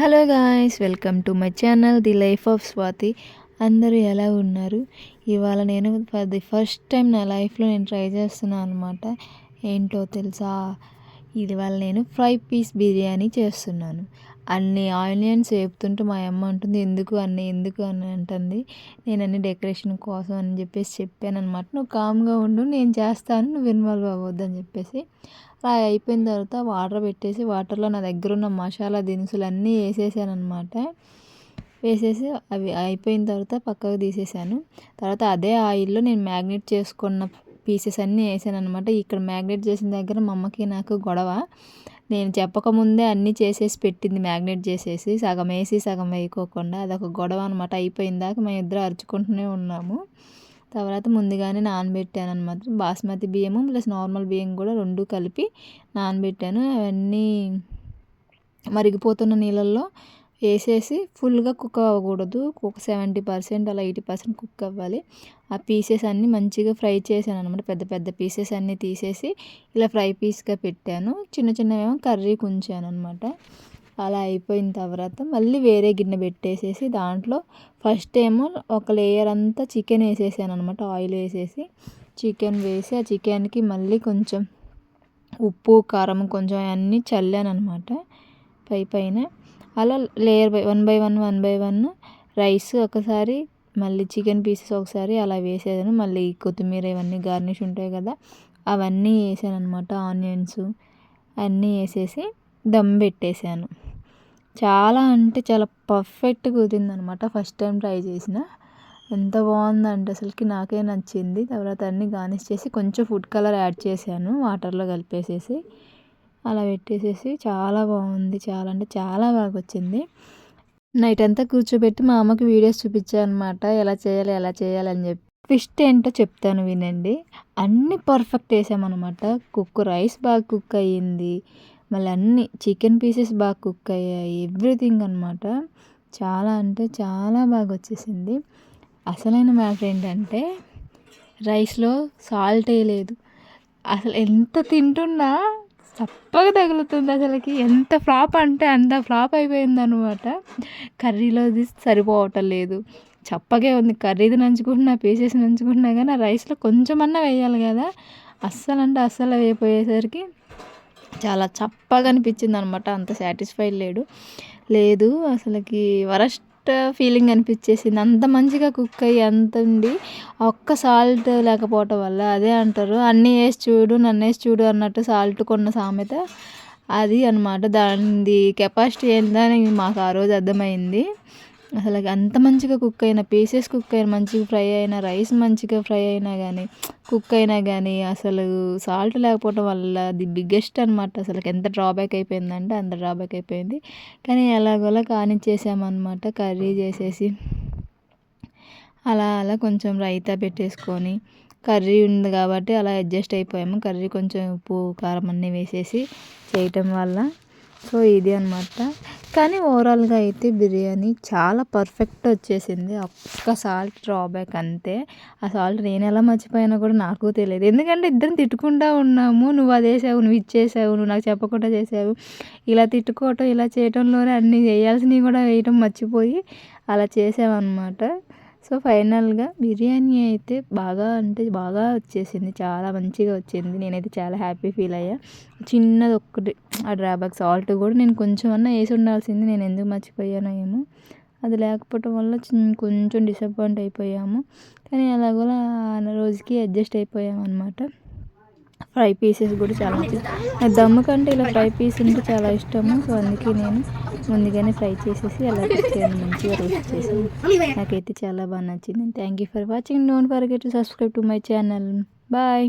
Hello guys welcome to my channel the life of Swathi. అందరూ ఎలా ఉన్నారు? ఇవాళ నేను ఫర్ ది ఫస్ట్ టైం నా లైఫ్లో నేను ట్రై చేస్తున్నాను అనమాట ఏంటో తెలుసా? ఇది వాళ్ళ నేను ఫ్రై పీస్ బిర్యానీ చేస్తున్నాను. అన్ని ఆనియన్స్ వేపుతుంటే మా అమ్మ అంటుంది ఎందుకు అన్ని ఎందుకు అని అంటుంది. నేను అన్ని డెకరేషన్ కోసం అని చెప్పేసి చెప్పాను అనమాట నువ్వు కామ్గా ఉండు నేను చేస్తాను నువ్వు ఇన్వాల్వ్ అవ్వద్దని చెప్పేసి. అలా అయిపోయిన తర్వాత వాటర్ పెట్టేసి వాటర్లో నా దగ్గర ఉన్న మసాలా దినుసులు అన్నీ వేసేసాను అనమాట వేసేసి అవి అయిపోయిన తర్వాత పక్కకు తీసేసాను. తర్వాత అదే ఆయిల్లో నేను మ్యాగ్నెట్ చేసుకున్న పీసెస్ అన్నీ వేసాను అనమాట ఇక్కడ మ్యాగ్నెట్ చేసిన దగ్గర మా అమ్మకి నాకు గొడవ. నేను చెప్పకముందే అన్నీ చేసేసి పెట్టింది మ్యాగ్నెట్ చేసేసి సగం వేసి సగం వేయకోకుండా. అదొక గొడవ అనమాట అయిపోయిందాక మేము ఇద్దరు అరుచుకుంటూనే ఉన్నాము. తర్వాత ముందుగానే నానబెట్టాను అనమాట బాస్మతి బియ్యము ప్లస్ నార్మల్ బియ్యం కూడా రెండు కలిపి నానబెట్టాను. అవన్నీ మరిగిపోతున్న నీళ్ళల్లో వేసేసి ఫుల్గా కుక్ అవ్వకూడదు. ఒక సెవెంటీ పర్సెంట్ అలా ఎయిటీ పర్సెంట్ కుక్ అవ్వాలి. ఆ పీసెస్ అన్నీ మంచిగా ఫ్రై చేశాను అనమాట పెద్ద పెద్ద పీసెస్ అన్నీ తీసేసి ఇలా ఫ్రై పీస్గా పెట్టాను. చిన్న చిన్నవేమో కర్రీకి ఉంచాను అనమాట అలా అయిపోయిన తర్వాత మళ్ళీ వేరే గిన్నె పెట్టేసేసి దాంట్లో ఫస్ట్ ఏమో ఒక లేయర్ అంతా చికెన్ వేసేసాను అనమాట ఆయిల్ వేసేసి చికెన్ వేసి ఆ చికెన్కి మళ్ళీ కొంచెం ఉప్పు కారం కొంచెం అన్నీ చల్లాను అనమాట పై పైన అలా layer by one by one one by one rice ఒకసారి మళ్ళీ చికెన్ పీసెస్ ఒకసారి అలా వేసేదాను మళ్ళీ కొత్తిమీర ఇవన్నీ గార్నిష్ ఉంటాయి కదా అవన్నీ వేసాను అనమాట ఆనియన్స్ అన్నీ వేసేసి దమ్ పెట్టేశాను. చాలా అంటే చాలా పర్ఫెక్ట్గా కుదిరింది అనమాట ఫస్ట్ టైం ట్రై చేసిన. ఎంత బాగుందంటే అసలుకి నాకే నచ్చింది. తర్వాత అన్నీ గార్నిష్ చేసి కొంచెం ఫుడ్ కలర్ యాడ్ చేశాను వాటర్లో కలిపేసేసి. అలా పెట్టేసేసి చాలా బాగుంది. చాలా అంటే చాలా బాగా వచ్చింది నైట్ అంతా కూర్చోబెట్టి మా అమ్మకి వీడియోస్ చూపించాను అనమాట ఎలా చేయాలి ఎలా చేయాలి అని చెప్పి. ట్విస్ట్ ఏంటో చెప్తాను వినండి. అన్నీ పర్ఫెక్ట్ వేసామన్నమాట కుక్ రైస్ బాగా కుక్ అయ్యింది. మళ్ళీ అన్ని చికెన్ పీసెస్ బాగా కుక్ అయ్యాయి. ఎవ్రీథింగ్ అనమాట చాలా అంటే చాలా బాగా వచ్చేసింది అసలైన మ్యాటర్ ఏంటంటే రైస్లో సాల్ట్ వేయలేదు అసలు ఎంత తింటున్నా చప్పగా తగులుతుంది అసలుకి. ఎంత ఫ్లాప్ అంటే అంత ఫ్లాప్ అయిపోయింది అనమాట కర్రీలోది సరిపోవటం లేదు. చప్పగే ఉంది. కర్రీది నంచుకుంటున్నా పీసెస్ నంచుకుంటున్నా కానీ ఆ రైస్లో కొంచెమన్నా వేయాలి కదా. అస్సలు అంటే అస్సలు వేయపోయేసరికి చాలా చప్పగా అనిపించింది అనమాట అంత సాటిస్ఫైడ్ లేడు. లేదు అసలుకి వరస్ట్ ఫీలింగ్ అనిపించేసింది. అంత మంచిగా కుక్ అయ్యి అంత ఉండి ఒక్క సాల్ట్ లేకపోవటం వల్ల అదే అంటారు. అన్నీ వేసి చూడు నన్ను వేసి చూడు అన్నట్టు సాల్ట్ కొన్న సామెత అది అనమాట దాని కెపాసిటీ ఏంటని మాకు ఆ రోజు అర్థమైంది. అసలు అంత మంచిగా కుక్ అయిన పీసెస్ కుక్ అయిన మంచిగా ఫ్రై అయిన రైస్ మంచిగా ఫ్రై అయినా కానీ కుక్ అయినా కానీ అసలు సాల్ట్ లేకపోవడం వల్ల ది బిగ్గెస్ట్ అనమాట అసలు ఎంత డ్రాబ్యాక్ అయిపోయిందంటే అంత డ్రాబ్యాక్ అయిపోయింది. కానీ ఎలాగోలా కానిచ్చేసామన్నమాట కర్రీ చేసేసి. అలా అలా కొంచెం రైతా పెట్టేసుకొని కర్రీ ఉంది కాబట్టి అలా అడ్జస్ట్ అయిపోయాము. కర్రీ కొంచెం ఉప్పు కారం అన్నీ వేసేసి చేయటం వల్ల. సో ఇది అనమాట కానీ ఓవరాల్గా అయితే బిర్యానీ చాలా పర్ఫెక్ట్ వచ్చేసింది. ఒక్క సాల్ట్ డ్రాబ్యాక్ అంతే. ఆ సాల్ట్ నేను ఎలా మర్చిపోయినా కూడా నాకు తెలియదు. ఎందుకంటే ఇద్దరం తిట్టుకుంటా ఉన్నాము. నువ్వు అదేసావు నువ్వు ఇచ్చేసావు నువ్వు నాకు చెప్పకుండా చేసావు. ఇలా తిట్టుకోవటం ఇలా చేయటంలోనే అన్నీ వేయాల్సినవి కూడా వేయటం మర్చిపోయి అలా చేసామన్నమాట. సో ఫైనల్గా బిర్యానీ అయితే బాగా అంటే బాగా వచ్చేసింది. చాలా మంచిగా వచ్చింది. నేనైతే చాలా హ్యాపీ ఫీల్ అయ్యా. చిన్నది ఒక్కటి ఆ డ్రాబ్యాక్ సాల్ట్ కూడా నేను కొంచెం అన్నా వేసి ఉండాల్సింది. నేను ఎందుకు మర్చిపోయానో ఏమో. అది లేకపోవటం వల్ల కొంచెం డిసప్పాయింట్ అయిపోయాము. కానీ అలాగోలా రోజుకి అడ్జస్ట్ అయిపోయాము అనమాట ఫ్రై పీసెస్ కూడా చాలా నచ్చింది దమ్ము కంటే ఇలా ఫ్రై పీస్ అంటే చాలా ఇష్టము. సో అందుకే నేను ముందుగానే ఫ్రై చేసేసి అలా పెట్టాను మంచిగా రోస్ట్ చేసి నాకైతే చాలా బాగా నచ్చింది. Thank you for watching don't forget to subscribe to my channel bye